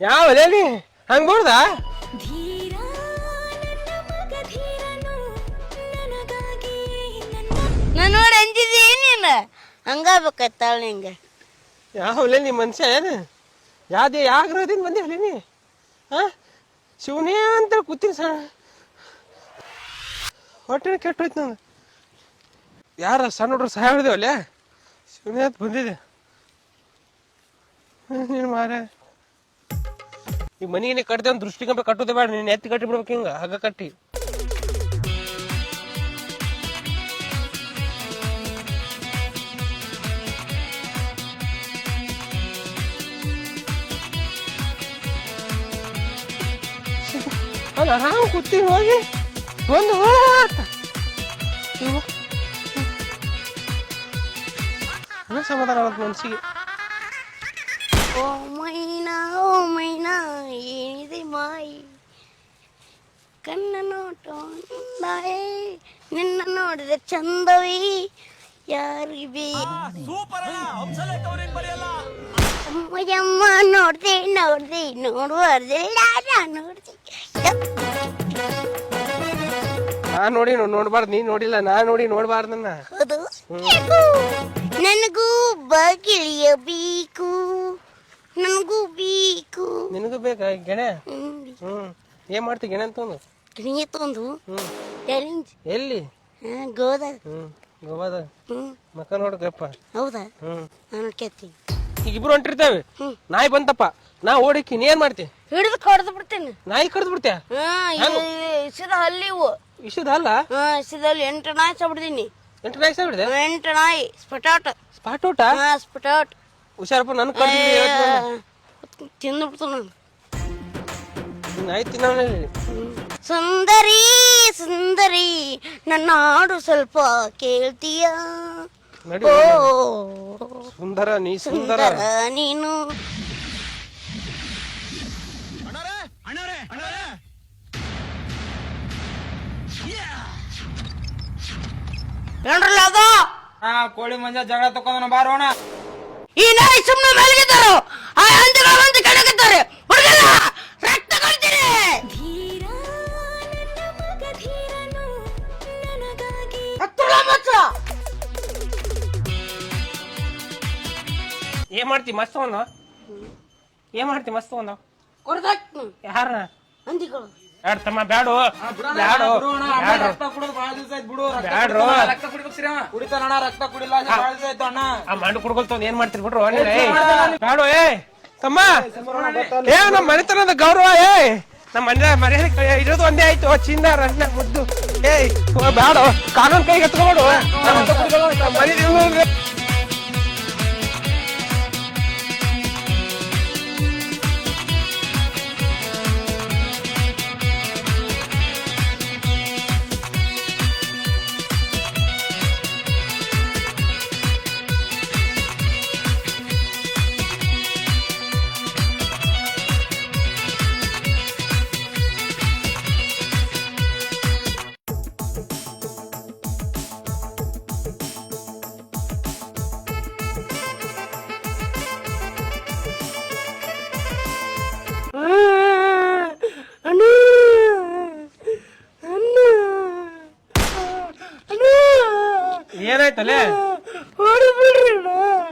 ಯಾವ ನೀ? ಹಂಗ ಬೋಡ್ದ ನಾನು ನೋಡಿ ಅಂದಿದಿ ನೀನು? ಹಂಗಾಗ್ಬೇಕಾಯ್ತಾಳ ನಿಂಗೆ. ಯಾವ ನೀ ಮನುಷ್ಯ ಏನು? ಯಾವ್ದು ಯಾವ ಗ್ರಹದಿಂದ ಬಂದಿವಲ್ಲಿ ನೀ? ಹಾ ಶಿವನೇ ಅಂತ ಕೂತೀನಿ ಸಣ್ಣ. ಹೊಟ್ಟೆ ಕೆಟ್ಟೋಯ್ತು ನಾನು ಯಾರ ಸಣ್ಣ ಹುಡ್ರು ಸಹಾಯ ಮಾಡಿದೇವಲ್ಲ ಶಿವನೇ ಬಂದಿದೆ. ನೀನು ಮಾರ. ಈ ಮನೆಗೆ ನೀ ಒಂದು ದೃಷ್ಟಿಗಂಬ ಕಟ್ಟೋದೇ ಬೇಡ, ನೀನು ಎತ್ತಿ ಕಟ್ಟಿ ಬಿಡ್ಬೇಕು ಹಿಂಗ, ಹಗ್ಗ ಕಟ್ಟಿ. ಅಲ್ಲ, ಆರಾಮ್ ಕೂತೀನಿ ಹೋಗಿ. ಒಂದು ಹೋತ ಸಮಾಧಾನ ಆಗುತ್ತೆ ಮನಸ್ಸಿಗೆ. ಓ ಮೈನಾ ಓ ಮೈನಾ ಏನಿದೆ ಮಾಯಿ? ಕಣ್ಣ ನೋಟ ನಾಯೇ ನಿನ್ನ ನೋಡಿದ ಚಂದವಿ? ಯಾರಿಗೆ ಬೇ ಅಮ್ಮಯ್ಯಮ್ಮ ನೋಡ್ದೆ ನೋಡ್ದೆ ನೋಡುವರ್ದಿಲ್ಲ ನಾ ನೋಡ್ದೆ. ನಾ ನೋಡಿ ನೋಡ್ಬಾರ್ದು ನೀ ನೋಡಿಲ್ಲ ನಾ ನೋಡಿ ನೋಡ್ಬಾರ್ದನ್ನ. ಹೌದು. ನನಗೂ ಬಗಿಳಿಯಬೇಕು ನನಗೂ ಬೇಕು ನಿನಗೂ ಬೇಕಾ ಗೆಣೆ ಹ್ಮ್. ಏನ್ ಮಾಡ್ತಿ ಗೆಣೆ ಅಂತಂದು ಕಿಣಿಯತ್ತೊಂದು ಹ್ಮ್ ಚಾಲೆಂಜ್ ಎಲ್ಲಿ ಗೋದ ಹ್ಮ್ ಗೋವಾದ ಹ್ಮ್ ಮಕ್ಕ ನೋಡ್ಕಪ್ಪ ಹೌದಾ ಹ್ಮ್ ನಾನು ಕೇಳ್ತೀನಿ ಇಬ್ರು ಹೊಂಟಿರ್ತೇವೆ ನಾಯಿ ಬಂತಪ್ಪ ನಾ ಓಡಿಕ್ಕಿ ನೀ ಏನ್ ಮಾಡ್ತಿ ಹಿಡಿದು ಕಡ್ದು ಬಿಡ್ತೀನಿ ನಾಯಿ ಕಡ್ದು ಬಿಡ್ತೀಯ ಹಾ ಇಸಿದ ಹಲ್ಲಿ ಇವು ಇಷ್ಟದ ಅಲ್ಲ ಹಾ ಇಸಿದಲ್ಲಿ ಎಂಟು ನಾಯಿ ಸಬಿಡ್ತೀನಿ ಎಂಟು ನಾಯಿ ಸಾವಿರ ಎಂಟು ನಾಯಿ ಸ್ಪಟಾಟ್ ಸ್ಪಾಟ್ ಊಟ ಹಾ ಸ್ಪಟಾಟ್ ಹುಷಾರಪ್ಪ ನನ್ನ ಕಡ್ದು ತಿಂದು ಬಿಡ್ತು ನಾನು ನಾಯಿ ತಿನ್ನೋಣ ಸುಂದರಿ ಸುಂದರಿ ನನ್ನ ಹಾಡು ಸ್ವಲ್ಪ ಕೇಳ್ತೀಯ? ನಡಿ ಓ ಸುಂದರ ನೀ ಸುಂದರ. ಸುಂದರ ನೀನು. ಏನ್ರಲ್ಲ ಅದು? ಹಾ ಕೋಳಿ ಮಂಜ ಜಗಳ ತಕೊಂಡ ಬಾರೋಣ ಈ ನಾಯಿ ಸುಮ್ಮನೆ ಮಲಗಿದ್ದರು. ಆ ಹಂದಿಗಳು ಬಂದು ಕೆಳಗಿದ್ದಾರೆ. ಹುಡುಗಲ್ಲ ರಕ್ತ ಕೊಡ್ತೀನಿ ಹತ್ತುಳ ಮಚ್ಚ? ಏನ್ ಮಾಡ್ತಿ ಮಸ್ತ್ ಒಂದು ಏನ್ ಮಾಡ್ತಿ ಮಸ್ತ್ ಒಂದು ಕೊಡ್ದಾಕ್ನು. ಯಾರ ಹಂದಿಗಳು. ಬ್ಯಾಡ ತಮ್ಮ ಬ್ಯಾಡು. ಬ್ಯಾಡು. ಬ್ಯಾಡು. ಬ್ಯಾಡ್ರು. ಕುಡಿತಾನ ಅಣ್ಣ ರಕ್ತ ಕುಡಿಲ್ಲ ಅಣ್ಣ. ಆ ಮಂಡು ಕುಡ್ಕೊಳ್ತಾವ್ ಏನ್ ಮಾಡ್ತೀರಿ ಬಿಡ್ರು. ಬ್ಯಾಡು ಏ ತಮ್ಮ. ಏ ನಮ್ಮ ಮನೆತನದ ಗೌರವ ಏ ನಮ್ಮ ಮನೆ ಮರ್ಯಾದೆ ಇರೋದು ಒಂದೇ ಆಯ್ತು. ಚಿನ್ನ ರನ್ನ ಮುದ್ದು. ಏಯ್ ಓ, ಕಾನೂನು ಕೈಗೆ ಎತ್ಕೊಬೇಡು ಮನೆ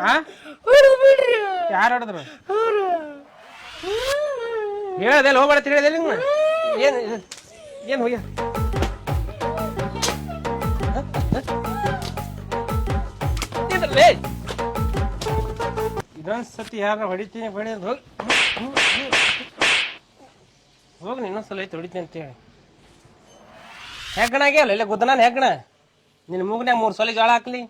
ಹಾ ಯಾರು ಹೊಡೆದ್ರು ಹೇಳದೆಲ್ಲ ಹೋಗ್ಬೇಡ ತಿಳಿಯದೆ ನಿಮ್ಗೆ ಏನು ಏನು ಹೋಗ್ಯ ಇನ್ನೊಂದ್ ಸತಿ ಯಾರ ಹೊಡಿತೀನಿ ಹೊಡಿ ಹೋಗಿ ಹೋಗಿ ಇನ್ನೊಂದ್ಸಲ ಐತೆ ಹೊಡಿತೀನಿ ಅಂತೇಳಿ ಹೆಗ್ಗಣ ಅಲ್ಲ ಇಲ್ಲ ಗುದ್ದನಾನ ಹೆಗ್ಗಣ ನಿನ್ನ ಮೂಗ್ನ್ಯಾಗ ಮೂರು ಸಲ ಜೋಳ ಹಾಕ್ಲಿ.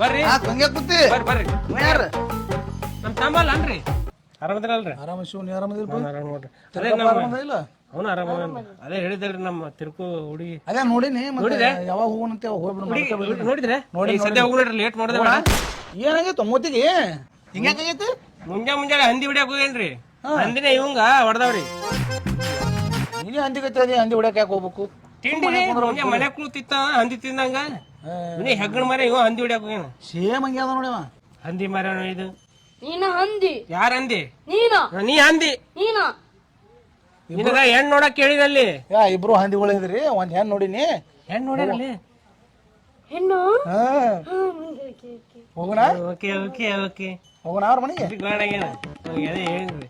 ಬರ್ರಿ. ಹಂಗೆ ಕೂತಿ. ಬರ್ರಿ ಬರ್ರಿ. ಯಾರು? ನಮ್ಮ ತಮ್ಮಲ್ಲ ಅನ್ರಿ. ಆರಾಮದಿರಲ್ರಿ? ಆರಾಮ ಶಿವ ನೀ ಆರಾಮದಿಲ್ಪ ಅವ್ನು ಆರಾಮ್ ನೋಡ್ರಿ. ಅದೇ ನಮ್ಮ ಇಲ್ಲ? ಅವನು ಆರಾಮ ಅದೇ ಹೇಳಿದಲ್ರಿ ನಮ್ಮ ತಿರುಕು ಹುಡುಗಿ. ಅದೇ ನೋಡಿನಿ ನೋಡಿದ್ರೆ ನೋಡಿದೆ? ಯಾವಾಗ ಹೋಗೋಣಂತೆ ಹೋಗ್ಬಿಡು ನೋಡಿದ್ರೆ? ನೋಡಿ, ಸದ್ಯ ಹೋಗ್ಬಿಡ್ರಿ ನೋಡ್ರಿ ಲೇಟ್ ಬೇಡ ಏನಾಗೈತೆ ಮೂತಿಗೆ? ಹಿಂಗ್ಯಾಕಾಗೈತೆ ಮುಂಜಾ ಮುಂಜಾನೆ ಹಂದಿ ಹಿಡಿಯಾಕ ಹೋಗೇನ್ರಿ ಹಂದಿನೇ ಇವಂಗ ಹೊಡೆದವ್ರಿ. ನೀ ನೀನೇ ಹಂದಿ ಗತಿ ಅದೇ ಹಂದಿ ಹೊಡ್ಯಾಕ ಯಾಕೆ ಹೋಗ್ಬೇಕು? ತಿಂಡಿ ಮನೆ ಕುಳಿತಿತ್ತ ಹಂದಿ ತಿಂದಂಗ? ನೀ ಹೆಗ್ಗಣ ಮರ ಇವ ಹಂದಿ ಹೊಡ್ಯಾಕ ಹೋಗ್ಯಾನ. ಸೇಮ್ ಹಂಗೆ ಅದ ನೋಡಿವ ಹಂದಿ ಮರ ಇದು. ನೀನ ಹಂದಿ. ಯಾರ ಹಂದಿ? ನೀನ. ನೀ ಹಂದಿ. ನೀನ. ನಿನಗ ಹೆಣ್ ನೋಡಕ್ ಕೇಳಿದಲ್ಲಿ ಯಾ ಇಬ್ರು ಹಂದಿಗಳು ಇದ್ರಿ ಒಂದ್ ಹೆಣ್ ನೋಡಿನಿ. ಹೆಣ್ ನೋಡಿರಲ್ಲಿ ಹೆಣ್ಣು? ಹಾ. ಹೋಗೋಣ? Okay okay okay. ಹೋಗೋಣ ಅವ್ರ ಮನೆಗೆ? ಗಾಣಾಗೇನ ಹೇಳಿದ್ರಿ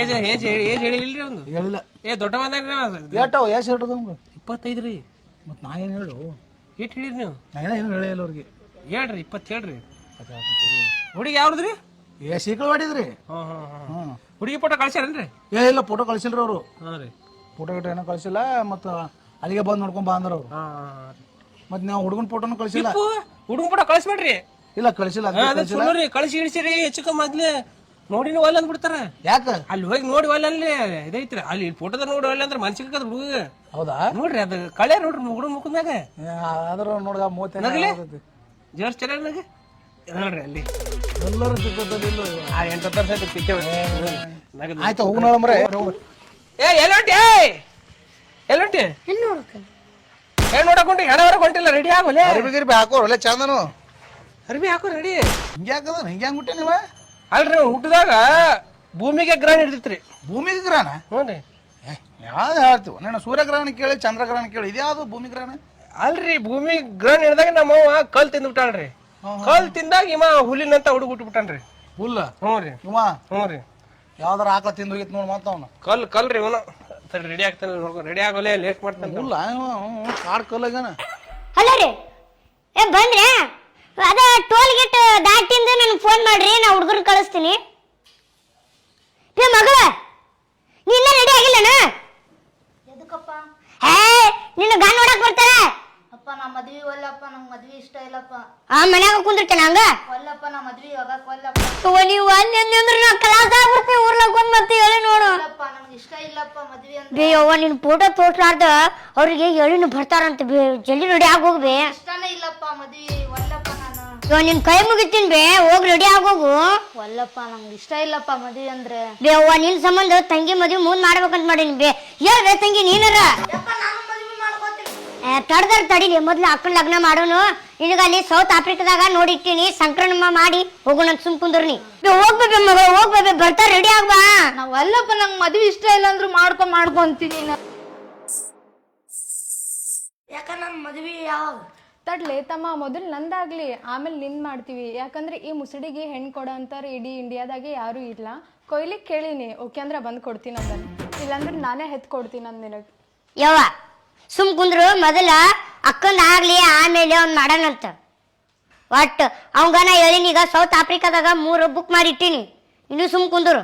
ಏಜ್ ಏಜ್ ಏಜ್ ಹೇಳಿಲ್ರಿ ಒಂದು ಹೇಳಿಲ್ಲ. ಏ ದೊಡ್ಡ ಮಾತಾಡ್ರಿ ಏಟವ್ ಎಷ್ಟು ನಮ್ಗೆ ಇಪ್ಪತ್ತೈದು ರೀ ಮತ್ ನಾ ಏನ್ ಹೇಳು? ಏಟ್ ಹೇಳಿರಿ ನೀವು? ನಾ ಏನು ಹೇಳಿಲ್ಲ ಅವ್ರಿಗೆ. ಹೇಳ್ರಿ ಇಪ್ಪತ್ತು ಹೇಳ್ರಿ. ಹುಡುಗಿ ಯಾವ್ದ್ರಿ? ಏ ಸೀಕಲ್ ಮಾಡಿದ್ರಿ ಹಾ ಹಾ ಹಾ ಹ್ಮ್. ಹುಡುಗಿ ಫೋಟೋ ಕಳ್ಸ್ಯಾರೇನ್ರಿ? ಏ ಇಲ್ಲ ಫೋಟೋ ಕಳ್ಸಿಲ್ರಿ ಅವರು. ಹಾ ರೀ. ಫೋಟೋ ಗಿಟ ಏನೋ ಕಳ್ಸಿಲ್ಲ ಮತ್ತ ಅಲ್ಲಿಗೆ ಬಂದ್ ನೋಡ್ಕೊಂಡ್ ಬಾ ಅಂದ್ರ ಅವ್ರು. ಹಾ ಮತ್ ನಾವು ಹುಡುಗನ ಫೋಟೋನು ಕಳ್ಸಿಲ್ಲ? ಹುಡುಗನ ಫೋಟೋ ಕಳಿಸ್ಬೇಡ್ರಿ. ಇಲ್ಲ ಕಳ್ಸಿಲ್ಲ ರೀ ಕಳಿಸಿ ಇಳಿಸಿರಿ ಹೆಚ್ಚು ಮೊದ್ಲೇ ನೋಡಿನ ಒಲ್ಲ ಅಂದ್ಬಿಡ್ತಾರ. ಯಾಕ? ಅಲ್ಲಿ ಹೋಗಿ ನೋಡಿ ಒಲ್ಲ ಅಲ್ಲಿ ಇದೈತ್ರಿ ಅಲ್ಲಿ ಫೋಟೋದ ನೋಡಿ ಒಲ್ಲ ಅಂದ್ರೆ ಮನ್ಸಿಗೆ ಹುಡುಗ ಹೌದಾ? ನೋಡ್ರಿ ಅದು ಕಳೆ ನೋಡ್ರಿ ಹುಡುಗ ಮುಖದಾಗ ಅದ್ರ ನೋಡ್ದ ನೋಡ್ಗ ನಗಲಿ? ಜೋರ್ ನಗ ನೋಡ್ರಿ ಅಲ್ಲಿ. ಎಲ್ಲರೂ ಸಿಕ್ಕದಿಲ್ಲ ಆ ಎಂಟು ತರ್ಸೈತಿ ಪಿಚ್ಚೆ ನಗದು. ಆಯ್ತು ಹೋಗ್ ನೋಡಮ್ರೆ ಏ ಎಲ್ಲೊಂಟಿ ಎಲ್ಲೊಂಟಿ? ಹೆಣ್ಣು ನೋಡಕ ಏನ್ ನೋಡಕ್ ಹೊಂಟಿ ಹೆಣ ಹೊರಗ್ ಹೊಂಟಿಲ್ಲ ರೆಡಿ ಆಗೋಲೆ ಅರ್ಬಿ ಗಿರ್ಬಿ ಹಾಕೋ ಒಳ್ಳೆ ಚಂದನು. ಅರ್ಬಿ ಹಾಕೋ ರೆಡಿ ಹಿಂಗೆ ಹಾಕದ ಹಿಂಗೆ ಹಂಗ್ಬಿಟ್ಟೆ ನೀವ ಅಲ್ರಿ ಹುಟ್ಟಿದಾಗ ಭೂಮಿಗೆ ಗ್ರಹಣ ಹಿಡಿದಿತ್ರಿ ಭೂಮಿಗೆ ಗ್ರಹಣ? ಹ್ಞೂ ರೀ. ಯಾವ್ದು ಹೇಳ್ತೀವಿ? ನಾನು ಸೂರ್ಯಗ್ರಹಣ ಕೇಳಿ ಚಂದ್ರಗ್ರಹಣ ಕೇಳಿ ಇದ್ಯಾವುದು ಭೂಮಿ ಗ್ರಹಣ? ಅಲ್ರಿ ಭೂಮಿ ಗ್ರಹಣ ಹಿಡಿದಾಗ ನಮ್ಮವ್ವ ಕಲ್ ತಿಂದ್ಬಿಟ್ಟಾಳ್ರಿ ಕಲ್ ತಿಂದಾಗ ಇವ ಹುಲಿನಂತ ಹುಡುಗ ಹುಟ್ಬಿಟ್ಟಾನ್ರಿ ಹುಲ್ಲ? ಹ್ಞೂ ರೀ. ಇವ? ಹ್ಞೂ ರೀ. ಯಾವ್ದಾರ ಆಕಳ ತಿಂದು ಹೋಗಿತ್ತು ನೋಡಿ ಮತ್ತ ಅವನು. ಕಲ್ ಕಲ್ ರೀ ಇವನು. ಸರಿ ರೆಡಿ ಆಗ್ತಾನೆ ರೆಡಿ ಆಗೋಲೆ ಲೇಟ್ ಮಾಡ್ತಾನೆ. ಹುಲ್ಲ? ಕಾಡ್ ಕಲ್ಲಾಗನ. ಹಲೋ ರೀ ಏ ಬಂದ್ರೆ ಅದ ಟೋಲ್ ಗೇಟ್ ದಾಟಿಂದ ನನಗೆ ಫೋನ್ ಮಾಡ್ರಿ ನಾ ಹುಡುಗರು ಕಳಿಸ್ತೀನಿ. ಏ ಮಗಳ ನಿನ್ನ ರೆಡಿ ಆಗಿಲ್ಲನ? ಎದಕ್ಕಪ್ಪ? ಹೇ ನಿನ್ನ ಗನ್ ನೋಡಕ್ ಬರ್ತಾರ? ಅಪ್ಪ ನಾ ಮದ್ವಿ ಒಲ್ಲಪ್ಪ ನಂಗ್ ಮದ್ವಿ ಇಷ್ಟ ಇಲ್ಲಪ್ಪ. ಆ ಮನ್ಯಾಗ ಕುಂದಿರ್ತೇನೆ ಹಂಗ? ಒಲ್ಲಪ್ಪ ನಾ ಮದ್ವಿ ಹೋಗಕ್ ಒಲ್ಲಪ್ಪ. ನೀವು ಅಲ್ಲಿ ಅಂದ್ರೆ ನಾ ಕಲಾಸ ಆಗ್ಬಿಡ್ತೀನಿ ಊರ್ನಾಗ ಒಂದ್ ಮತ್ತೆ ಹೇಳಿ ನೋಡು. ಇಲ್ಲಪ್ಪ ನನಗೆ ಇಷ್ಟ ಇಲ್ಲಪ್ಪ ಮದ್ವಿ ಅಂತ ಬೇ ಅವ್ವ ನಿನ್ ಫೋಟೋ ತೋರ್ಸ್ಲಾರ್ದ ಅವ್ರಿಗೆ ಹೇಳಿನ ಬರ್ತಾರಂತ ಬೇ ಜಲ್ದಿ ರೆಡಿ ಆಗೋಗ್ ಬೇ. ಇಷ್ಟನೇ ಇಲ್ಲಪ್ಪ ಮದ್ವಿ ನಾನು ಇವ ನಿನ್ ಕೈ ಮುಗಿತೀನಿ ಬೇ ಹೋಗ್ ರೆಡಿ ಆಗೋಗು. ಒಲ್ಲಪ್ಪ ನಂಗೆ ಇಷ್ಟ ಇಲ್ಲಪ್ಪ ಮದುವೆ ಅಂದ್ರೆ. ಬೇ ಅವ್ವ ನಿನ್ ಸಂಬಂಧ ತಂಗಿ ಮದುವೆ ಮುಂದ್ ಮಾಡ್ಬೇಕಂತ ಮಾಡೀನಿ ಬೇ. ಹೇಳ್ಬೇ ತಂಗಿ ನೀನರ. ತಡ್ದಾರ ತಡಿಲಿ ಮೊದ್ಲು ಅಕ್ಕನ ಲಗ್ನ ಮಾಡೋನು. ನಿನಗ ಅಲ್ಲಿ ಸೌತ್ ಆಫ್ರಿಕಾದಾಗ ನೋಡಿಟ್ಟಿನಿ ಸಂಕ್ರಮಣ ಮಾಡಿ ಹೋಗೋಣ ಅಂತ ಸುಮ್ ಕುಂದ್ರಿ ಹೋಗ್ಬೇಬೆ ಮಗ ಹೋಗ್ಬೇಬೆ ಬರ್ತಾ ರೆಡಿ ಆಗ್ಬಾ ನಾವಲ್ಲಪ್ಪ ನಂಗೆ ಮದುವೆ ಇಷ್ಟ ಇಲ್ಲ ಅಂದ್ರು ಮಾಡ್ಕೊ ಮಾಡ್ಕೊಂತೀನಿ ನಾ ಯಾಕ ನನ್ ಮದ್ವಿ ಯಾವಾಗ? ತಡ್ಲೆ ತಮ್ಮ ಮೊದಲು ನಂದಾಗ್ಲಿ ಆಮೇಲೆ ನಿಂದ ಮಾಡ್ತೀವಿ. ಯಾಕಂದ್ರೆ ಈ ಮುಸುಡಿಗೆ ಹೆಣ್ಣು ಕೊಡೋ ಅಂತಾರೆ ಇಡೀ ಇಂಡಿಯಾದಾಗೆ ಯಾರೂ ಇಲ್ಲ. ಕೊಯ್ಲಿಕ್ಕೆ ಕೇಳೀನಿ ಓಕೆ ಅಂದ್ರೆ ಬಂದು ಕೊಡ್ತೀನಿ ಅಂದನ್ ಇಲ್ಲಾಂದ್ರೆ ನಾನೇ ಹೆತ್ ಕೊಡ್ತೀನಿ ಅಂದ್ ನಿನಗೆ. ಯವ್ವ ಸುಮ್ ಕುಂದ್ರು ಮೊದಲ ಅಕ್ಕಂದ ಆಗ್ಲಿ ಆಮೇಲೆ ಅವ್ನು ಮಾಡೋಣಂತ ಒಟ್ ಅವಂಗನ ನಾ ಹೇಳಿನಿ ಈಗ ಸೌತ್ ಆಫ್ರಿಕಾದಾಗ ಮೂರು ಬುಕ್ ಮಾಡಿ ಇಟ್ಟಿನಿ ಇನ್ನು ಸುಮ್ ಕುಂದ್ರು.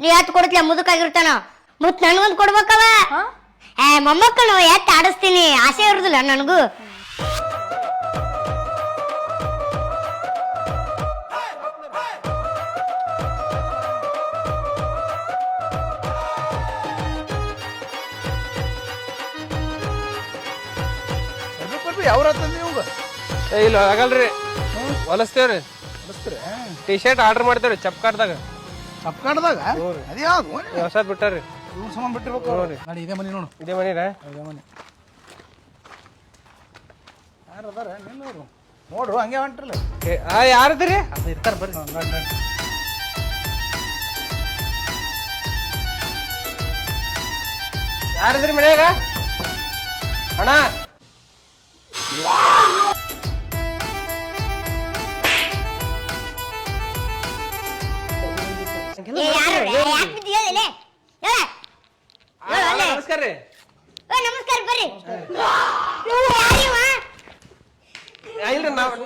ನೀ ಎತ್ ಕೊಡ್ತೀಯ ಮುದುಕಾಗಿರ್ತಾನ. ಮತ್ ನನಗೊಂದು ಕೊಡ್ಬೇಕವ ಏ ಮೊಮ್ಮಕ್ಕಳು ಎತ್ ಆಡಿಸ್ತೀನಿ. ಆಸೆ ಇರುದಿಲ್ಲ ನನಗೂ. ಅವ್ರ ತಂದಿ ನೀವು ಏ ಇಲ್ಲ ಆಗಲ್ರಿ. ಹೊಲಸ್ತೇವ್ರಿ. ಟಿ ಶರ್ಟ್ ಆರ್ಡರ್ ಮಾಡ್ತೇವ್ರಿ ಚಪ್ಕಾಟ್ದಾಗ ಚಪ್ಕಾಟ್ದಾಗ ಅದೇ ಹೊಸದ್ ಬಿಟ್ಟಾರ್ರಿ ಇವ್ರು ಸಮಾನ ಬಿಟ್ಟಿರ್ಬೇಕು. ನೋಡ್ರಿ. ನೋಡಿ ಇದೇ ಮನೆ ನೋಡು. ಇದೇ ಮನಿರ ಇದೇ? ಮನೆ. ಯಾರು ಅದಾರ? ನಿನ್ನೋರು ನೋಡ್ರು ಹಂಗೆ ಹೊಂಟ್ರಲ್ಲ. ಯಾರದ್ರಿ? ಅದು ಇರ್ತಾರೆ ಬರ್ರಿ. ಯಾರದ್ರಿ ಮನ್ಯಾಗ? ಅಣ್ಣ? ನಮಸ್ಕಾರ ರೀ. ನಮಸ್ಕಾರ ಬರ್ರಿ.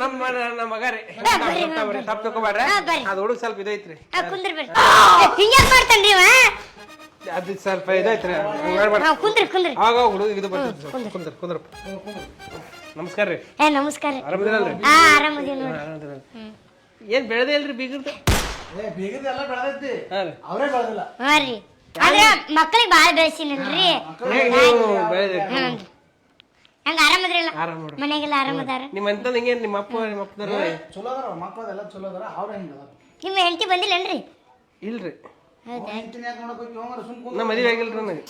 ನಮ್ಮ ನಮ್ಮ ಮಗ ರೀ. ಬರ್ರಿ, ತಪ್ಪು ತಗೋಬೇಡ್ರಿ ಅದು ಹುಡುಗ ಸ್ವಲ್ಪ ಇದೈತ್ರಿ. ಅದು ಸ್ವಲ್ಪ ಇದೈತ್ರಿ. ಕುಂದ್ರಿ ಕುಂದ್ರಿ. ಆಗ ಹುಡುಗ ಇದು ಬರ್ತೈತಿ ಕುಂದ್ರ ಕುಂದ್ರ. ನಮಸ್ಕಾರ ರೀ. ಏ ನಮಸ್ಕಾರ ಆರಾಮದಿರಲ್ರಿ ಹಾ ಆರಾಮದೀನಿ ನೋಡಿ ಆರಾಮದಿರಲ್ರಿ ಏನ್ ಬೆಳೆದೇ ಇಲ್ರಿ ಬೀಗರ್ದು? ಏ ಬೀಗದೆಲ್ಲ ಬೆಳೆದೈತಿ ಹಾ ರೀ. ಅವರೇ ಬೆಳೆದಿಲ್ಲ. ಹಾ ರೀ. ಆದ್ರೆ ಮಕ್ಕಳಿಗೆ ಭಾಳ ಬೆಳೆಸಿನಲ್ರಿ ಬೆಳೆದ್ರಿ? ಹಂಗ ಆರಾಮದ್ರಲ್ಲ ಆರಾಮ್ ನೋಡ್ರಿ. ಮನೆಗೆಲ್ಲ ಆರಾಮದಾರ? ನಿಮ್ಮ ಅಂತ ಹಿಂಗೆ ನಿಮ್ಮ ಅಪ್ಪ ನಿಮ್ಮ ಅಪ್ಪದಾರ ಚಲೋ ಅದಾರ ಮಕ್ಕಳದೆಲ್ಲ ಚಲೋ ಅದಾರ ಅವ್ರ ಹೆಂಗ ಅದಾರ? ನಿಮ್ಮ ಹೆಂಡತಿ ಬಂದಿಲ್ಲನ್ರಿ? ಇಲ್ರಿ. ಹೌದಾ? ಯಾಕೆ ನೋಡಕ್ ಹೋಗಿ? ಹೋಗ್ರಿ ಸುಮ್ ನಾ ಮದುವೆ ಆಗಿಲ್ರಿ ನನಗೆ.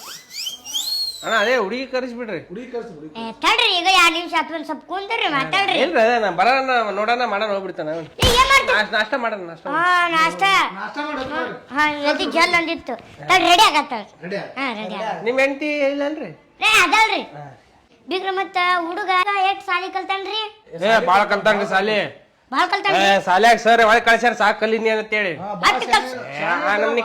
ಅಣ್ಣ ಅದೇ ಹುಡುಗಿ ಕರೆಸ್ಬಿಡ್ರಿ. ಹುಡುಗಿ ಕಳ್ಸಿ ಹುಡುಗಿ ಏ, ತಡ್ರಿ ಈಗ ಎರಡ್ ನಿಮಿಷ ಹತ್ತು ಒಂದು ಸ್ವಲ್ಪ ಕುಂದ್ರಿ ಮಾತಾಡ್ರಿ ಇಲ್ರಿ ಅದೇ ನಾ ಬರೋಣ ನೋಡೋಣ ಮಾಡೋಣ ಹೋಗ್ಬಿಡ್ತಾನ. ಏ, ಏನ್ ಮಾಡ್ತಿ? ನಾಷ್ಟ ನಾಷ್ಟ ಮಾಡೋಣ ನಾಷ್ಟ ಹಾ ನಾಷ್ಟ. ನಾಷ್ಟ ಮಾಡಿ ಹಾ ಎದ್ದು ಜಲ್ ಅಂದಿತ್ತು ತಡ್ ರೆಡಿ ಆಗತ್ತ. ರೆಡಿ ಹಾ ರೆಡಿ ಆಗ ನಿಮ್ಮ ಹೆಂಡತಿ ಇಲ್ಲಲ್ರಿ? ರೇ ಅದಲ್ರಿ. ಬಿಗ್ರ ಮತ್ತ ಹುಡುಗ ಎಷ್ಟ್ ಸಾಲಿ ಕಲ್ತಾನ್ರಿ? ಏ ಬಾಳ ಕಲ್ತಾನ್ರಿ ಸಾಲಿ. ಸಾಲ್ಯಾಗ ಸರ್ ಒಳಗೆ ಕಳ್ಸ್ಯಾರ ಸಾಕ್ ಕಲೀನಿ ಅಂತ ಹೇಳಿ ಕಲ್ಸ್ ನಮ್ನಿ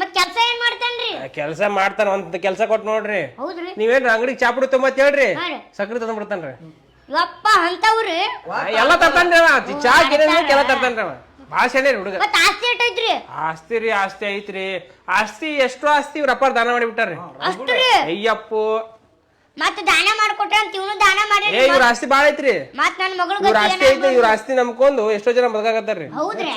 ಮತ್ ಕೆಲ್ಸ ಏನ್ ಮಾಡ್ತಾನ್ರಿ? ಕೆಲಸ ಮಾಡ್ತಾನ ಒಂದ್ ಕೆಲಸ ಕೊಟ್ಟು ನೋಡ್ರಿ. ಹೌದ್ರಿ. ನೀವೇನ್ರಿ ಅಂಗಡಿ ಚಾಪುಡಿ ಅಂತ ಹೇಳ್ರಿ? ಹಾ ರೀ. ಸಕ್ರಿ ತಂದ್ ಬಿಡ್ತಾನ್ರಿ ಅಂತವ್ರಿ ಎಲ್ಲ ತರ್ತಾನ್ರಿ ಅವ. ಚಿ- ಚಾ ಗಿಡ ಎಲ್ಲ ತರ್ತಾನ್ರಿ ಅವ. ಭಾಳ ಶಾನೆ ಹುಡುಗ. ಮತ್ ಆಸ್ತಿ ರೀ ಆಸ್ತಿ ಐತ್ರಿ. ಆಸ್ತಿ ಎಷ್ಟು ಆಸ್ತಿ ಇವ್ರ ಅಪ್ಪಾರ್ ದಾನ ಮಾಡಿ ಬಿಟ್ಟಾರ್ರಿ. ಅಷ್ಟು ರೀ? ಅಯ್ಯಪ್ಪು. ಮತ್ ದಾನ ಮಾಡ್ಕೊಟ್ರ ಅಂತ ಇವನು ದಾನ ಏ ಮಾಡ್ಯಾರಿ ಇವ್ರ ಆಸ್ತಿ ಬಾಳ ಐತ್ರಿ. ಮತ್ ನನ್ ಮಗಳು ಇವ್ರ ಆಸ್ತಿ ಐತಿ ಇವ್ರ ಆಸ್ತಿ ನಂಬ್ಕೊಂಡು ಎಷ್ಟೋ ಜನ ಬದುಕಾಕತ್ತಾರ್ರಿ. ಹೌದ್ರಿ?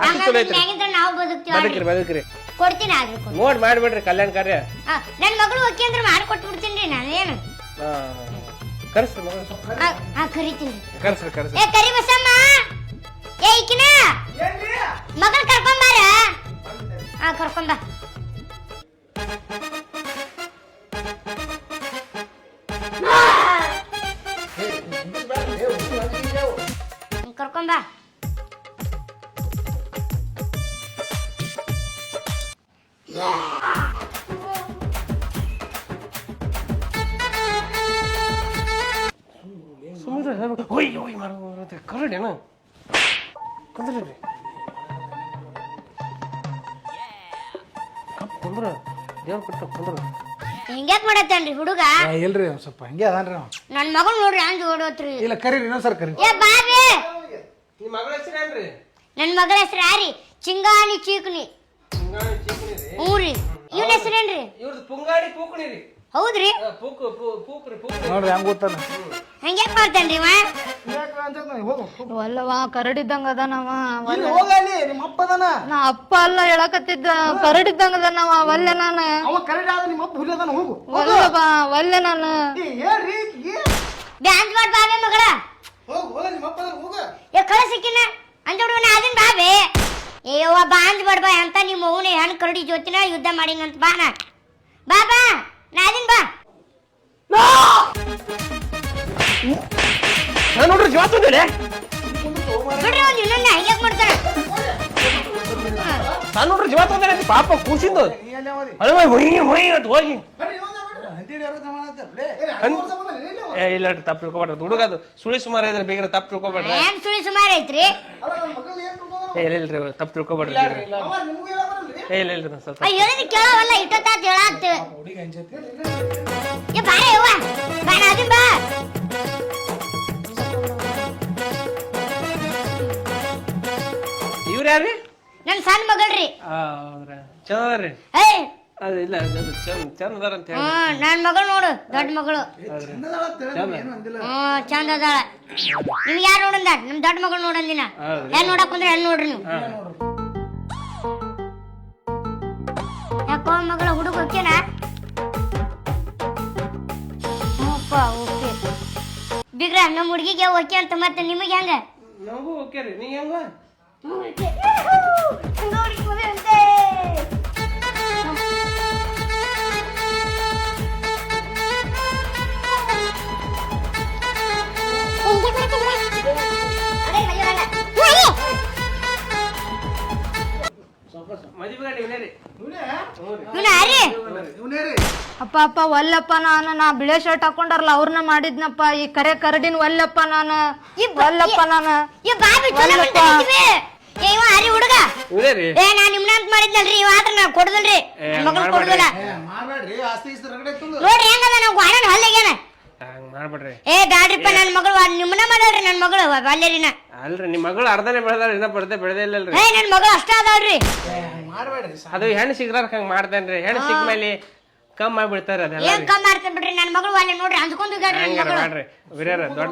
ಆಸ್ತಿ ಚಲೋ ಐತ್ರಿ. ಮ್ಯಾಗಿಂದ್ರ ನಾವು ಬದುಕ್ತೀವಿ ಬದುಕ್ರಿ ಬದುಕ್ರಿ. ಕೊಡ್ತೀನಿ ಆದ್ರೆ ನೋಡ್ ಮಾಡ್ಬಿಡ್ರಿ ಕಲ್ಯಾಣ ಕಾರ್ಯ. ಆ, ನನ್ ಮಗಳು ಓಕೆ ಅಂದ್ರೆ ಮಾಡ್ಕೊಟ್ಟು ಬಿಡ್ತೀನಿ ನಾನೇನು? ಹಾ. ಕರ್ಸ್ರಿ ಆ ಕರಿತೀನಿ. ಕರ್ಸ್ರಿ ಕರ್ಸ್ರಿ ಏ ಕರಿ ಬಸಮ್ಮ. ಏ ಈಕಿನ? ಮಗಳು ಕರ್ಕೊಂಬಾರ ಹಾ ಕರ್ಕೊಂಬ ಹ್ಮ್, ಕರ್ಕೊಂಬ ಸುಮ್ಮನೆ ಹೋಯ್ ಹೋಯ್ ಮಾಡ ಕರಡೇನ ಕುಂದ್ರಿ ಕುಂದ್ರ ದೇವ್ರ ಕೊಟ್ಟ ಕುಂದ್ರ. ಹಿಂಗ್ಯಾಕ್ ಮಾಡತ್ತೇನ್ರಿ ಹುಡುಗ? ಇಲ್ರಿ ಸ್ವಲ್ಪ ಹಂಗೆ ಅದಾನ್ರಿ ಅವ ನನ್ ಮಗನ್ ನೋಡ್ರಿ ಹಂಗ ಓಡೋತ್ರಿ. ಇಲ್ಲ ಕರೀರಿ ಇನ್ನೊಂದ್ಸರಿ ಕರಿ ಏ ಬಾಬಿ ನಿಮ್ಮ ಮಗಳ ಹೆಸರೇನ್ರಿ ನನ್ ಮಗಳ ಹೆಸರು ಯಾರಿ? ಚಿಂಗಾಣಿ ಚೀಕಣಿ. ಹ್ಞೂ ರೀ. ಇವನ ಏನು ಇವ್ರದ್ದು ಪುಂಗಾಡಿ ಪೂಕಣಿ ರೀ. ಹೌದ್ರಿ. ಪೂಕು ಪೂಕ್ರಿ ಪೂಕ್ರಿ ನೋಡ್ರಿ ಹೆಂಗ್ ಗೊತ್ತಾನ ಹಂಗ್ಯಾಕ್ ಮಾಡ್ತೇನ್ರಿ ಇವ? ಹೋಗು ಅಲ್ಲವಾ ಕರಡಿದ್ದಂಗ ಅದಾನವ ಇಲ್ಲಿ ಹೋಗಲಿ ನಿಮ್ಮ ಅಪ್ಪ ಅದಾನ. ನಾ ಅಪ್ಪ ಅಲ್ಲ ಹೇಳಕತ್ತಿದ್ದ ಕರಡಿದ್ದಂಗ ಅದಾನವ ವಲ್ಲೆ ನಾನು. ಅವ ಕರೆಕ್ಟ್ ಆದ ನಿಮ್ಮ ಅಪ್ಪ ಹುಲಿ ಅದಾನ ಹೋಗು. ಒಲ್ಲೆ ನಾನು. ಏ, ಹೇಳ್ರಿ ಏ, ಮಗಳ. ಹೋಗು ಹೋಗ ನಿಮ್ಮ ಅಪ್ಪ ಅದಾನ ಹೋಗ. ಏ ಅಂದ್ಬಿಡುವನ ಅಂದ ಹುಡುಗನ ಅದನ್ ಬಾಬೆ. ಏ ಯವ್ವ ಬಾಂದ್ ಬಡ್ಬಾ ಅಂತ ನಿಮ್ಮ ಅವನ ಹೆಣ್ ಕರಡಿ ಜೊತಿನ ಯುದ್ಧ ಮಾಡಿಂಗಂತ ಬಾ ನಾ. ಬಾ ಬಾ ನಾ ಅದನ್ ಬಾ. ನಾನು ನೋಡ್ರಿ ಜೀವ ಬಿಡ್ರಿ ಇನ್ನೊಂದು ನಾನು ನೋಡ್ರಿ ಜೀವ ತಂದೇನೆ ಪಾಪ ಕೂಸಿಂದು? ಅಲ್ಲ ಹೊಯ್ ಹೊಯ್ ಅಂತ ಹೋಗಿ. ಏ, ಇಲ್ಲ ತಪ್ಪು ತಿಳ್ಕೊಬೇಡ್ರಿ. ಹುಡುಗ ಅದು ಸುಳಿ ಸುಮಾರು ಇದ್ರೆ ಬೇಗ ತಪ್ಪು ತಿಳ್ಕೊಬೇಡ್ರಿ. ಏನ್ ಸುಳಿ ಸುಮಾರು ಐತ್ರಿ? ಏ ಇಲ್ಲ ಇಲ್ರಿ ತಪ್ಪು ತಿಳ್ಕೊಬೇಡ್ರಿ? ಏ ಇಲ್ಲ ಇಲ್ರಿ ಸ್ವಲ್ಪ ಹೇಳಿದ್ ಕೇಳವಲ್ಲ ಇಟ್ಟೊತ್ತಾತ್ ಹೇಳಾತ್. ಏ ಬಾರೆ ಯವ್ವ. ಬಾ ನಾ ಬಾ. ಇವ್ರು ಯಾರ್ರಿ? ನನ್ ಸಣ್ಣ ಮಗಳ್ರಿ. ಹೌದ್ರಾ? ಚಂದ ರೀ ಏಯ್ ಅದು ಇಲ್ಲ ಅದು ಚಂದ ಚಂದ ಅದಾರ ಅಂತ ಹೇಳಿ. ನನ್ನ ಮಗಳು ನೋಡು ದೊಡ್ಡ ಮಗಳು. ಚಂದ. ಅದಾಳ ನಿಮ್ಗೆ ಯಾರು ನೋಡಂದ? ನಮ್ ದೊಡ್ಡ ಮಗಳು ನೋಡಂದಿನ ಹೆಣ್ ನೋಡಕ್ ಬಂದ್ರೆ ಹೆಣ್ಣು ನೋಡ್ರಿ ನೀವು? ಯಾಕೋ ಮಗಳ ಹುಡುಗ ಓಕೆನ? ಹ್ಞೂಪ್ಪ ಓಕೆ. ಬಿಗ್ರ ನಮ್ಮ ಹುಡುಗಿಗೆ ಓಕೆ ಅಂತ ಮತ್ತೆ ನಿಮಗೆ ಹೆಂಗ? ನಮಗೂ ಓಕೆ ರೀ. ನೀ ಹೆಂಗ? ಓಕೆ. ಯಾರಿ? ಇವ್ನೇ ರೀ. ಅಪ್ಪ ಅಪ್ಪ ಒಲ್ಲಪ್ಪ ನಾನು ನಾ ಬಿಳೆ ಶರ್ಟ್ ಹಾಕೊಂಡಾರಲ್ಲ ಅವ್ರನ್ನ ಮಾಡಿದ್ನಪ್ಪ. ಈ ಕರೆ ಕರಡಿನ ಒಲ್ಲಪ್ಪ ನಾನು. ಒಲ್ಲಪ್ಪ ನಾನು. ಈ ಬಾಬಿ ಚಲೋ ಒಲ್ಲಪ್ಪ. ಏ ಇವ ಹರಿ ಹುಡುಗ? ಏ ನಾ ನಿಮ್ನ ಅಂತ ಮಾಡಿದ್ನಲ್ರಿ ಇವ ಆದ್ರ ನಾ ಕೊಡುದಲ್ರಿ. ನನ್ ಮಗನ್ ಕೊಡುದಿಲ್ಲ. ಏ, ಮಾಡ್ಬೇಡ್ರಿ ಆಸ್ತಿ ಗೀಸ್ತಿ ರಗಡೆ. ನೋಡ್ರಿ ಹೆಂಗದ ನಾವು ಗಾಡನ್ ಹಲ್ಲೆಗೇನ ಹಂಗ್ ಮಾಡ್ಬೇಡ್ರಿ. ಏ ಬ್ಯಾಡ್ರಿಪ್ಪ ನನ್ ಮಗಳು ನಿಮ್ನ ಮಾಡಲ್ರಿ ನನ್ ಮಗಳು ಬಾಲ್ಯರಿನ. ಅಲ್ರಿ ನಿಮ್ಮ ಮಗಳು ಅರ್ಧನೆ ಬೆಳೆದಾಳ ಇನ್ನ ಬೆಳ್ದೆ ಬೆಳೆದೇ ಇಲ್ಲಲ್ರಿ. ಏ ನನ್ನ ಮಗಳು ಅಷ್ಟ ಅದಾಳ್ರಿ. ಮಾಡ್ಬೇಡ್ರಿ ಸಾ- ಅದು ಹೆಣ್ಣು ಸಿಗ್ಲಾರ ಹಂಗ ಮಾಡ್ತೇನ್ರಿ. ಹೆಣ್ಣು ಸಿಕ್ಕ ಮೇಲೆ ಕಮ್ಮಿ ಆಗ್ಬಿಡ್ತಾರ ಅದೆಲ್ಲ ಏನ್ ಕಮ್ಮಿ ಮಾಡ್ತಾನೆ ಬಿಡ್ರಿ ನನ್ನ ಮಗಳು ಅಲ್ಲಿ ನೋಡ್ರಿ ಅಂದ್ಕೊಂಡು ನನ್ ಹಂಗಾರ ಮಗಳು. ಮಾಡ್ರಿ. ಬಿರ್ಯಾರ ದೊಡ್ಡ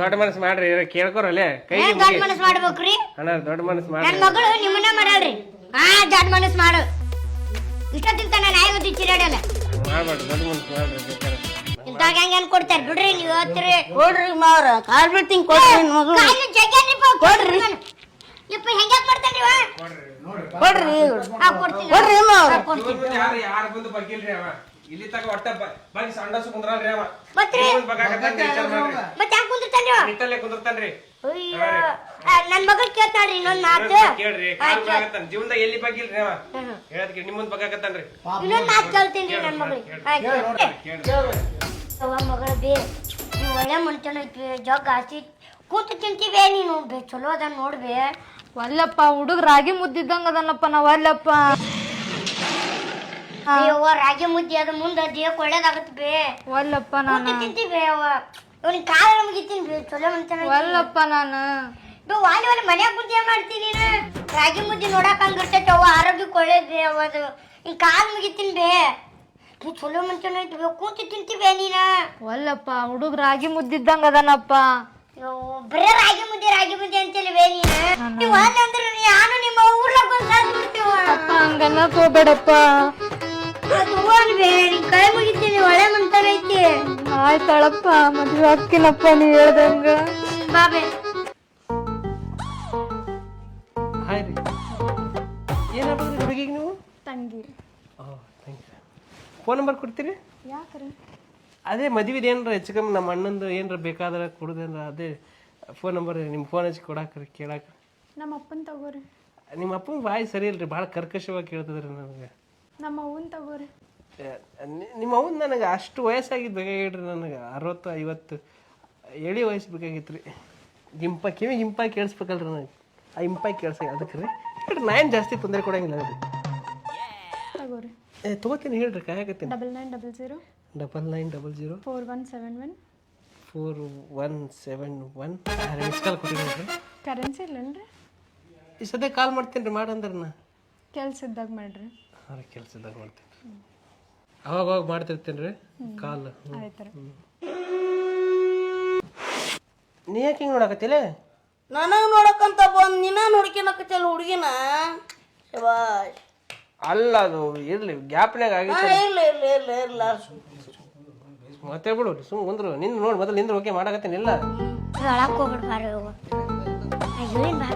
ದೊಡ್ಡ ಮನಸ್ಸು ಮಾಡ್ರಿ ಇವ್ರ ಕೇಳ್ಕೊರಲ್ಲೇ ಕೈ ಏನ್ ದೊಡ್ಡ ಮನಸ್ ಮಾಡ್ಬೇಕ್ರಿ? ಅಣ್ಣ ದೊಡ್ಡ ಮನಸ್ಸು ಮಾಡ್ರಿ. ನನ್ನ ಮಗಳು ನಿಮ್ಮನ್ನ ಮಾಡಲ್ರಿ ಆ ದೊಡ್ಡ ಮನಸ್ ಮಾಡು. ಇಷ್ಟೊತ್ತಿನ ತನ ನಾಯಿ ಗೊತ್ತಿ ಚಿರಾಡಲ್ಲ ಮಾಡ್ಬೇಡ್ರಿ ದೊಡ್ಡ ಮನಸ್ಸು ಮಾಡ್ರಿ. ಇಂತಾಗ ಹೆಂಗ್ ಅನ್ಕೊಡ್ತಾರ ಬಿಡ್ರಿ ನೀವು ಹೇಳ್ತೀರಿ. ಕೊಡ್ರಿ ಮಾರ ಕಾಲ್ ಬಿಡ್ತೀನಿ ಕೊಡ್ರಿ ನನ್ ಮಗಳು. ಕಾಲು ಜಗ್ಗನ್ರಿಪ್ಪ, ಕೊಡ್ರಿ ಯಪ್ಪ ಹೆಂಗ್ಯಾಕ್ ಮಾಡ್ತಾನ್ರಿ ಇವ? ಕೊಡ್ರಿ. ಕೊಡ್ತೀನಿ. ಕೊಡ್ರಿ ಮಾವ್ರ ಹಾ, ಕೊಡ್ತೀನಿ. ಯಾರು ಯಾರು ಬಂದು ಬಗ್ಗಿಲ್ರಿ ಅವ? ಇಲ್ಲಿ ತಕ ಒಟ್ಟ ಬ- ಬಗ್ಗಿ ಸಣ್ಣ ಕುಂದ್ರಲ್ರಿ ಅವ. ಮತ್ರಿ ನಿಮ್ಮನ್ ಬಗ್ಗಾಕತ್ತಾನ್ರಿ, ವಿಚಾರ ಮಾಡ್ರಿ. ಮತ್ತೆ ಹೆಂಗ್ ಕುಂದಿರ್ತಾನ್ರಿ ಅವ? ನಿಂತಲ್ಲೇ ಕುಂದಿರ್ತಾನ್ರಿ ಅಯ್ಯೋ ಆ, ನನ್ ಮಗಳು ಕೇಳ್ತಾಳ್ರಿ ಇನ್ನೊಂದ್ ಮಾತು. ಕೇಳ್ರಿ. ಆ, ಕಾಲ್ ಕೇಳ್- ಬಗ್ಗಾಕತ್ತಾನ ಜೀವನದಾಗ ಎಲ್ಲಿ ಬಗ್ಗಿಲ್ರಿ ಅವ? ನಿಮ್ಮಂದ್ ಬಗ್ಗಾಕತ್ತಾನ್ರಿ. ಇನ್ನೊಂದ್ ಮಾತು ಕೇಳ್ತೀನಿ ನನ್ ಮಗಳಿಗೆ. ಅವ್ವ ಮಗಳ ಬೇ ನೀವು ಒಳ್ಳೆ ಮನುಷ್ಯನ ಐತಿ ಜಗ್ ಆಸ್ತಿ ಕೂತು ತಿಂತೀವೇ ನೀನು. ಬೇ ಚಲೋ ಅದ ನೋಡ್ಬೇ ಒಲ್ಲಪ್ಪ ಹುಡುಗ ರಾಗಿ ಮುದ್ದಿದ್ದಂಗ ಅದನ್ನಪ್ಪ ನಾವ್ ಅಲ್ಲಪ್ಪ ಅಯ್ಯವ್ವ ರಾಗಿ ಮುದ್ದೆ ಅದು ಮುಂದೆ ದೇಹಕ್ಕೆ ಒಳ್ಳೇದಾಗತ್ತೆ ಬೇ. ಒಲ್ಲಪ್ಪ ಕೂತು ನಾನು. ತಿಂತೀವಿ ಅವ್ವ. ಅವ್ನ ಕಾಲ ಮುಗಿತೀನಿ ಬೇ ಚಲೋ ಮನುಷ್ಯನ. ಒಲ್ಲಪ್ಪ ನಾನು. ಬೇ ವಾಲಿ ವಾಲಿ ಮನ್ಯಾಗ ಮುದ್ದೆ ಮಾಡ್ತೀನಿ ನೀನು? ರಾಗಿ ಮುದ್ದೆ ನೋಡಕ್ ಹಂಗಿರ್ತೈತೆ ಅವ್ವ ಆರೋಗ್ಯಕ್ಕೆ ಒಳ್ಳೇದ್ ಬೇ ಅವ್ವ ಅದು ಹಿಂಗ್ ಕಾಲ್ ಮುಗಿತೀನಿ ಬೇ. ಬೇ ಚಲೋ ಮನುಷ್ಯನ ಐತಿ ಅಂತ ಕೂತು ತಿಂತೀವಿ ನೀನ ಒಲ್ಲಪ್ಪ ಹುಡುಗ ರಾಗಿ ಮುದ್ದಿದ್ದಂಗ ಅದನಪ್ಪ. ಅಯ್ಯೋ, ಬರೇ ರಾಗಿ ಮುದ್ದೆ ರಾಗಿ ಮುದ್ದೆ ಅಂತೇಳಿ ನೀನು. ನೀವು ಅಂದ್ರೆ ನಾನು ನಿಮ್ಮ ಊರ್ಲಾಗ ಬಂದು ಸಾಧ್ಬಿಡ್ತೀವ ಅಪ್ಪ ಹಂಗನ್ನ ಹೋಗ್ಬೇಡಪ್ಪ ಅದು ಅನ್ಬೇ ನಿನ್ ಕೈ ಮುಗಿತೀನಿ ಒಳ್ಳೆ ಮಂತನ ಐತಿ. ಆಯ್ತಾಳಪ್ಪ ಮದ್ವೆ ಅಕ್ಕಿನಪ್ಪ ನೀ ಹೇಳ್ದಂಗ. ಬಾಬೆ ಹಾಯ್ ರೀ. ಹುಡುಗಿಗೆ ನೀವು? ತಂಗಿ. ಫೋನ್ ನಂಬರ್ ಕೊಡ್ತೀರಿ? ಯಾಕ್ರಿ? ಅದೇ ಮದುವೆದು ಏನಾರ ಹೆಚ್ಚು ಕಮ್ಮಿ ನಮ್ಮ ಅಣ್ಣಂದು ಏನಾರ ಬೇಕಾದ್ರೆ ಕೊಡುದೇನ್ರ ಅದೇ ಫೋನ್ ನಂಬರ್ ನಿಮ್ಮ ಫೋನ್ ಹಚ್ಚಿ ಕೊಡಾಕ್ರಿ ಕೇಳಾಕ ನಮ್ಮ ಅಪ್ಪನ್ ತಗೋರಿ. ನಿಮ್ಮ ಅಪ್ಪನ ಬಾಯಿ ಸರಿ ಇಲ್ರಿ ಭಾಳ ಕರ್ಕಶವಾಗಿ ಕೇಳ್ತದ್ರಿ ನನಗೆ. ನಮ್ಮ ಅವ್ವನ್ ತಗೋರಿ. ಏ, ನಿ- ನಿಮ್ಮ ಅವ್ನ ನನಗೆ ಅಷ್ಟು ವಯಸ್ಸಾಗಿದ್ದು ಬೇಕಾಗಿಡ್ರಿ ನನಗೆ ಅರವತ್ತು ಐವತ್ತು ಎಳಿ ವಯಸ್ಸು ಬೇಕಾಗಿತ್ತು ರೀ ಇಂಪ ಕಿವಿ ಇಂಪಾಗಿ ಕೇಳಿಸ್ಬೇಕಲ್ರಿ ನನಗೆ. ಆ ಇಂಪಾಗಿ ಕೇಳಿಸ ಅದಕ್ಕೆ ರೀ. ನಾನು ಜಾಸ್ತಿ ತೊಂದರೆ ಕೊಡಂಗಿಲ್ಲ ರೀ ತೊಗೋತೀನಿ ಹೇಳ್ರಿ ಕಾಯಕತ್ತೀನಿ double nine double zero. Double nine double zero. Four one seven one. Four one seven one. Miss call ಕೊಟ್ಟಿರಿ ಕರೆನ್ಸಿ ಇಲ್ಲನ್ರಿ ಈ ಸದ್ಯ ಕಾಲ್ ಮಾಡ್ತೀನಿ ರೀ ಮಾಡಂದ್ರೆ ನಾ ಕೆಲ್ಸ ಇದ್ದಾಗ ಮಾಡ್ರಿ. ಹಾಂ ಇದ್ದಾಗ ಮಾಡ್ತೀನಿ. ಅವಾಗ ಅವಾಗ ಮಾಡ್ತಿರ್ತೀನಿ ರೀ ಕಾಲ್ ಆಯ್ತು ರೀ. ನೀ ಯಾಕೆ ಹಿಂಗೆ ನೋಡಕತ್ತಿಲ್ಲ ನನಗ್ ನೋಡಕ್ಕಂತ ಬಂದ್ ನಿನ್ನ ನೋಡ್ಕೊಳಕತ್ತಿಲ್ಲ ಹುಡುಗಿನ? ಶಬಾಷ್. ಅಲ್ಲ ಅದು ಇರ್ಲಿ ಗ್ಯಾಪ್ನಾಗ ಆಗಿತ್ತು. ಇಲ್ಲ ಇಲ್ಲ ಇಲ್ಲ ಇಲ್ಲ ಮತ್ತೆ ಬಿಡು ಸುಮ್ ಕುಂದ್ರು. ನಿಂದು ನೋಡಿ ಮೊದಲು ನಿಂದ್ರು ಓಕೆ ಮಾಡಕತ್ತೀನಿ ಇಲ್ಲ? ಹೋಗ್ಬಿಡ್ ಬಾರ ಹೋಗು ಬಾರ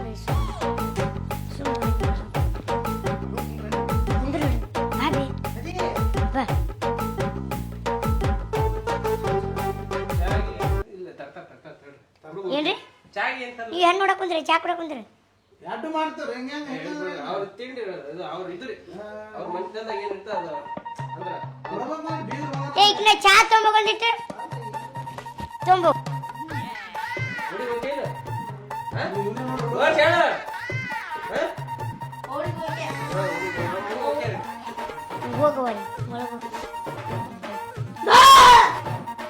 ಏನ್ರಿ? ಈ ಹೆಣ್ಣು ನೋಡಕ್ ಕುಂದ್ರಿ ಚಾ ಕುಡಕ್ ಕುಂದ್ರಿ. ಎರಡು ಮಾಡ್ತಾರೆ? ಅವ್ರ ತಿಂಡಿ ಇದು ಅವ್ರ ಇದ್ರಿ ಅವ್ರ ಮನ್ಸಿನಾಗ ಏನಿರ್ತ ಅದು ಅಂದ್ರ ಏ ಈಗ ಚಾ ತೊಂಬಗೊಂದಿಟ್ಟು ತೊಂಬು. ಹುಡುಗ ಹೋಗೇನು? ಹಾ? ನೋಡ್ಸ್ ಹೇಳು. ಹಾ? ಹಾ, ಹುಡುಗ ಹೋಗ್ಯಾರ. ಹೋಗುವಲ್ಲಿ ಒಳಗು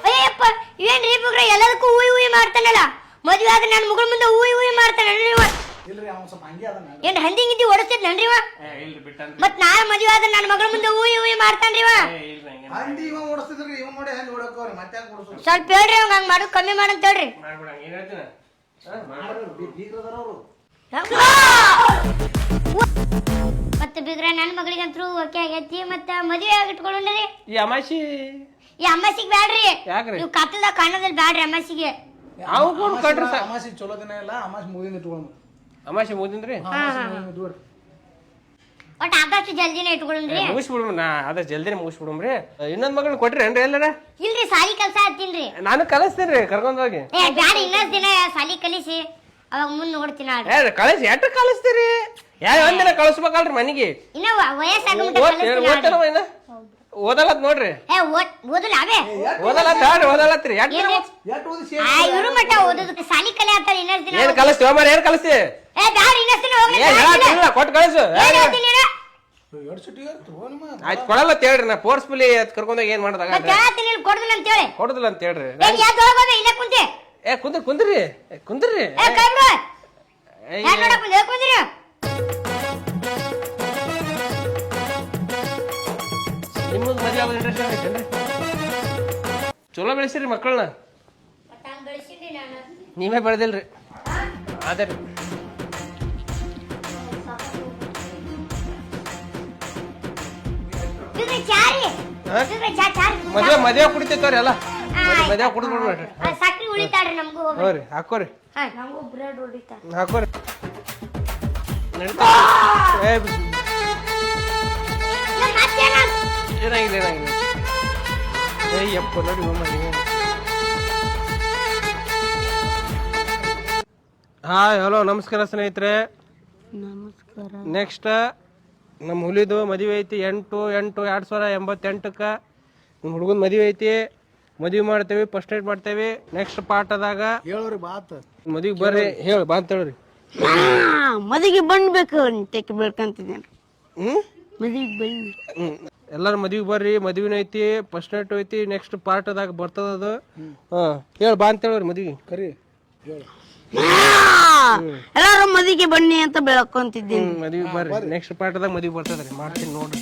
ಅಯ್ಯಪ್ಪ ಏನ್ರಿ ಬುಗ್ರ ಎಲ್ಲದಕ್ಕೂ ಊಯಿ ಊಯಿ ಮಾಡ್ತಾನಲ್ಲ? ಮದುವೆ ಆದ್ರೆ ನನ್ನ ಮಗಳ ಮುಂದೆ ಊಯಿ ಊಯಿ ಮಾಡ್ತಾನಲ್ರಿ ಇವ ಇಲ್ರಿ ಅವ್ನು ಸ್ವಲ್ಪ ಹಂಗೆ ಅದನ್ನ ಏನ್ ಹಂದಿ ಗಿದ್ದಿ ಓಡಿಸ್ತಿದ್ನನ್ರಿ ಇವ? ಏ, ಇಲ್ರಿ ಬಿಟ್ಟನ್ರಿ. ಮತ್ ನಾಳೆ ಮದ್ವೆ ಆದ್ರೆ ನನ್ನ ಮಗಳ ಮುಂದೆ ಊಯಿ ಊಯಿ ಮಾಡ್ತಾನ್ರಿ ಇವ. ಏ, ಇಲ್ರಿ ಹಂಗೇನ್ ಹಂದಿ ಇವ ಓಡಿಸ್ತಿದ್ರಿ ಇವ ನೋಡಿ ಹಂದಿ ಓಡಕ್ಕವ್ರಿ ಮತ್ತೆ ಯಾಕೆ ಓಡಿಸೋದು? ಸ್ವಲ್ಪ ಹೇಳ್ರಿ ಅವಂಗ ಹಂಗ ಮಾಡೋದು ಕಮ್ಮಿ ಮಾಡಂತ ಹೇಳ್ರಿ. ಮಾಡ್ಬೇಡ, ಹಂಗ್ ಏನ್ ಹೇಳ್ತೀನ? ಹಾ, ಮಾಡ್ಬೇಡ. ಮತ್ತೆ ಬಿಗ್ರ ನನ್ನ ಮಗಳಿಗಂತೂ ಓಕೆ ಆಗೈತಿ ಮತ್ತೆ ಮದ್ವೆ ಆಗಿಟ್ಕೊಂಡ್ರಿ ಈ ಅಮಾಶಿ ಈ ಅಮ್ಮಾಸಿಗೆ ಬ್ಯಾಡ್ರಿ. ಯಾಕ್ರಿ? ನೀವು ಕತ್ತಲ್ದಾಗ ಕಾಣೋದ್ರಲ್ಲಿ ಬ್ಯಾಡ್ರಿ ಅಮ್ಮಾಸಿಗೆ ಯಾವ ಕೂಡ ಕಟ್ರಿ ಅಮಾಸಿ ಚಲೋ ದಿನ ಇಲ್ಲ ಅಮಾಸಿ ಮುಗಿದ ಇಟ್ಕೊಂಡು ಅಮಾಶಿ ಮುಗಿದ್ರಿ ಒಟ್ಟು ಆದಷ್ಟು ಜಲ್ದಿನೇ ಇಟ್ಕೊಂಡ್ರಿ ಮುಗಿಸ್ಬಿಡ್ರಿ ನಾ ಅದ ಜಲ್ದಿನೇ ಮುಗಿಸ್ಬಿಡ್ರಿ ಇನ್ನೊಂದ್ ಮಗಳನ್ನ ಕೊಟ್ರಿ ಏನ್ರಿ ಎಲ್ಲಾರ? ಇಲ್ರಿ ಸಾಲಿ ಕೆಲ್ಸ ಹತ್ತೀನ್ರಿ ನಾನು ಕಲಿಸ್ತೀನಿ ಕರ್ಕೊಂಡ್ ಹೋಗಿ ಏ ಬ್ಯಾಡ ಇನ್ನೊಂದ್ ದಿನ ಸಾಲಿ ಕಲಿಸಿ. ಅವಾಗ ಮುಂದ್ ನೋಡ್ತೀನಿ ಏ ಕಳಿಸಿ ಎಟ್ಟ ಕಳಿಸ್ತೀರಿ? ಯಾವ ಒಂದಿನ ಕಳಿಸ್ಬೇಕಲ್ರಿ ಮನೆಗೆ. ಇನ್ನ ವಯಸ್ಸಾಗ ಓದ್ತಾನ ಓದಲತ್ ನೋಡ್ರಿ. ಏ ಓದ್ ಓದಲ್ಲ ಅವೇ? ಓದಲತ್ ಹೇಳ್ರಿ ಓದಲತ್ರಿ. ಎಟ್ ಆ ಇವ್ರು ಮಟ್ಟ ಓದೋದಕ್ಕೆ ಸಾಲಿ ಕಲೆ ಆತಾರ ಇನ್ನೊಂದ್ ದಿನ ಏನ್ ಕಲಿಸ್ತೀವ? ಮರ ಏನ್ ಕಲಿಸ್ತಿ ಏ ಬ್ಯಾಡ ಇನ್ನೊಂದ್ ದಿನ ಹೋಗ್ಲಿ ಏನ್ ಹೇಳತ್ತಿಲ್ಲ ಕೊಟ್ಟು ಕಳಿಸು. ಏನ್? ಎರಡು ಸಿಟಿ ಆಯ್ತು ಕೊಡಲ್ಲ ಹೇಳ್ರಿ ನಾ ಫೋರ್ಸ್ಫುಲಿ ಕರ್ಕೊಂಡೋಗಿ ಏನ್ ಮಾಡ್ದಾಗ ಇಲ್ಲಿ ಅಂತ ಹೇಳಿ. ಕೊಡುದಿಲ್ಲ ಅಂತ ಹೇಳ್ರಿ. ಏನ್ ಯಾವ್ದು ಹೋಗೋದು ಇಲ್ಲೇ ಕುಂತೆ. ಏ ಕುಂದ್ರಿ ಕುಂದ್ರಿ. ಏ, ಕುಂದ್ರಿ. ಏ ಕುಂದ್ರಿ? ಚಲೋ ಬೆಳೆಸಿರಿ ಮಕ್ಕಳನ್ನ. ನೀವೇ ಬೆಳೆದಿಲ್ರಿ. ಅದೇ ರೀ ಮದುವೆ ಮದುವೆ ಕುಡಿತೈತವ್ರಿ ಅಲ್ಲ ಮದುವೆ ಕುಡಿದು ಹ್ಞೂ ರೀ ಹಾಕೋರಿ ನಮಗೂ ಬ್ರೆಡ್ ಉಳಿತಾರ ಹಾಕೋರಿ. ನಡೀತಾ ಏನಾಗಿಲ್ಲ ಏನಾಗಿಲ್ಲ ಏ ಯಪ್ಪ ನೋಡಿ ಮಮ್ಮಿ ಹಾಯ್ ಹಲೋ ನಮಸ್ಕಾರ ಸ್ನೇಹಿತರೆ. ನಮಸ್ಕಾರ. ನೆಕ್ಸ್ಟ್ ನಮ್ಮ ಹುಲಿದು ಮದುವೆ ಐತಿ ಎಂಟು ಎಂಟು ಎರಡು ಸಾವಿರ ಎಂಬತ್ತೆಂಟಕ್ಕೆ. ನಮ್ಮ ಹುಡುಗನ ಮದುವೆ ಐತಿ. ಮದುವೆ ಮಾಡ್ತೇವೆ ಫಸ್ಟ್ ಏಡ್ ಮಾಡ್ತೇವೆ. ನೆಕ್ಸ್ಟ್ ಪಾಠದಾಗ ಹೇಳೋರಿ ಬಾತ್. ಮದುವೆಗೆ ಬರ್ರಿ. ಹೇಳಿ ಬಾ ಅಂತ ಹೇಳ್ರಿ ಮದಿಗೆ ಬಂದ್ಬೇಕು ತೆಕ್ ಬೆಳ್ಕಂತಿದ್ದೇನೆ ಹ್ಞೂ ಮದಿಗೆ ಹ್ಞೂ ಎಲ್ಲರೂ ಮದುವೆಗೆ ಬರ್ರಿ ಮದುವೆನ ಐತಿ ಫಸ್ಟ್ ನೈಟ್ ಐತಿ ನೆಕ್ಸ್ಟ್ ಪಾರ್ಟದಾಗ ಬರ್ತದ ಅದು. ಹಾ ಹೇಳ ಬಾ ಅಂತ ಹೇಳ್ರಿ ಮದ್ವಿ ಕರಿ ಹೇಳು. ಎಲ್ಲಾರು ಮದಿಗೆ ಬನ್ನಿ ಅಂತ ಬೆಳಕೊಂತಿದ್ದೀನಿ. ಮದುವೆ ಬರ್ರಿ. ನೆಕ್ಸ್ಟ್ ಪಾರ್ಟ್ದಾಗ ಮದುವೆ ಬರ್ತದ್ರಿ. ಮಾಡ್ತೀನಿ ನೋಡ್ರಿ